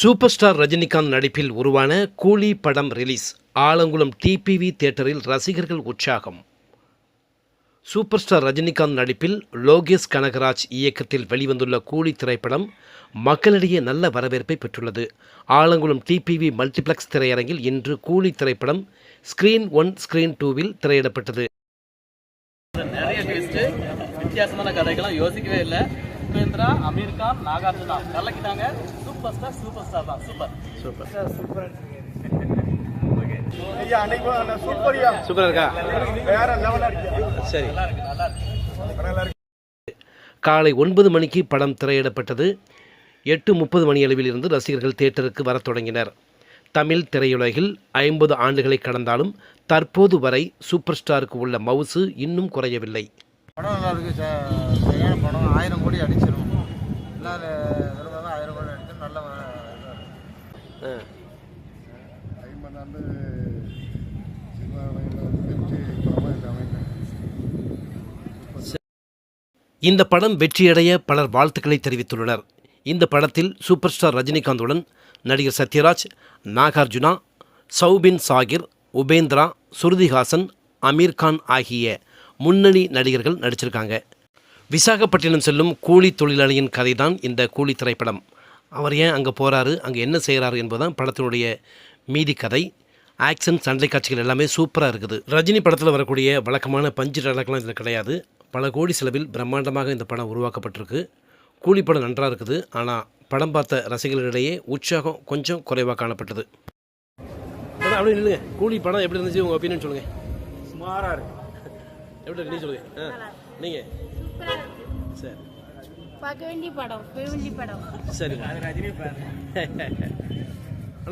Super star Rajinikanth நடிப்பில் உருவான கூலி படம் ரிலீஸ் ஆலங்குளம் டிபிவி தியேட்டரில் ரசிகர்கள் உற்சாகம். சூப்பர் ஸ்டார் ரஜினிகாந்த் நடிப்பில் லோகேஷ் கனகராஜ் இயக்கத்தில் வெளிவந்துள்ள கூலி திரைப்படம் மக்களிடையே நல்ல வரவேற்பை பெற்றுள்ளது. ஆலங்குளம் டிபிவி மல்டிப்ளெக்ஸ் திரையரங்கில் இன்று கூலி திரைப்படம் ஸ்கிரீன் ஒன் ஸ்கிரீன் டூவில் திரையிடப்பட்டது. நிறைய வித்தியாசமான கதைகள்லாம் யோசிக்கவே இல்லை. உபேந்திரா அமீர் கான் நாகார்ஜுனா. கலக்கிட்டாங்க சூப்பர் ஸ்டார் சூப்பர் ஸ்டார் தான் சூப்பர் ஐயா அன்னைக்கு அந்த சூப்பரியா சூப்பராக இருக்கா? வேற லெவலா இருக்கு. சரி. நல்லா இருக்கு நல்லா இருக்கு. காலை ஒன்பது மணிக்கு படம் திரையிடப்பட்டது. எட்டு முப்பது மணி அளவில் இருந்து ரசிகர்கள் தியேட்டருக்கு வரத் தொடங்கினர். தமிழ் திரையுலகில் ஐம்பது ஆண்டுகளை கடந்தாலும் தற்போது வரை சூப்பர் ஸ்டாருக்கு உள்ள மவுசு இன்னும் குறையவில்லை. படம் நல்லா இருக்கு ச- சரியான படம். ஆயிரம் கோடி அடிச்சிடும் இல்லாத நல்ல இந்த படம் வெற்றியடைய பலர் வாழ்த்துக்களை தெரிவித்துள்ளனர். இந்த படத்தில் சூப்பர் ஸ்டார் ரஜினிகாந்துடன் நடிகர் சத்யராஜ் நாகார்ஜுனா சௌபின் சாகிர் உபேந்திரா சுருதிஹாசன் அமீர் கான் ஆகிய முன்னணி நடிகர்கள் நடிச்சிருக்காங்க. விசாகப்பட்டினம் செல்லும் கூலி தொழிலாளியின் கதைதான் இந்த கூலி திரைப்படம். அவர் ஏன் அங்கே போகிறாரு அங்கே என்ன செய்கிறாரு என்பதுதான் படத்தினுடைய மீதி கதை ஆக்ஷன் சண்டை காட்சிகள் எல்லாமே சூப்பராக இருக்குது. ரஜினி படத்தில் வரக்கூடிய வழக்கமான பஞ்சு டயலாக்லாம் இதில் கிடையாது. பல கோடி செலவில் பிரம்மாண்டமாக இந்த படம் உருவாக்கப்பட்டிருக்கு. கூலி படம் நன்றாக இருக்குது. ஆனால் படம் பார்த்த ரசிகர்களிடையே உற்சாகம் கொஞ்சம் குறைவாக காணப்பட்டது. படம் அப்படியே நில்லுங்க. கூலி படம் எப்படி இருந்துச்சு? உங்கள் ஒப்பீனியன் சொல்லுங்கள் சுமாரா இருக்கு. எப்படி இருக்கு? நீ சொல்லுங்கள் ஆ. நீங்கள் சரி. பார்க்க வேண்டிய படம் போய் வேண்டிய படம். சரி ரஜினி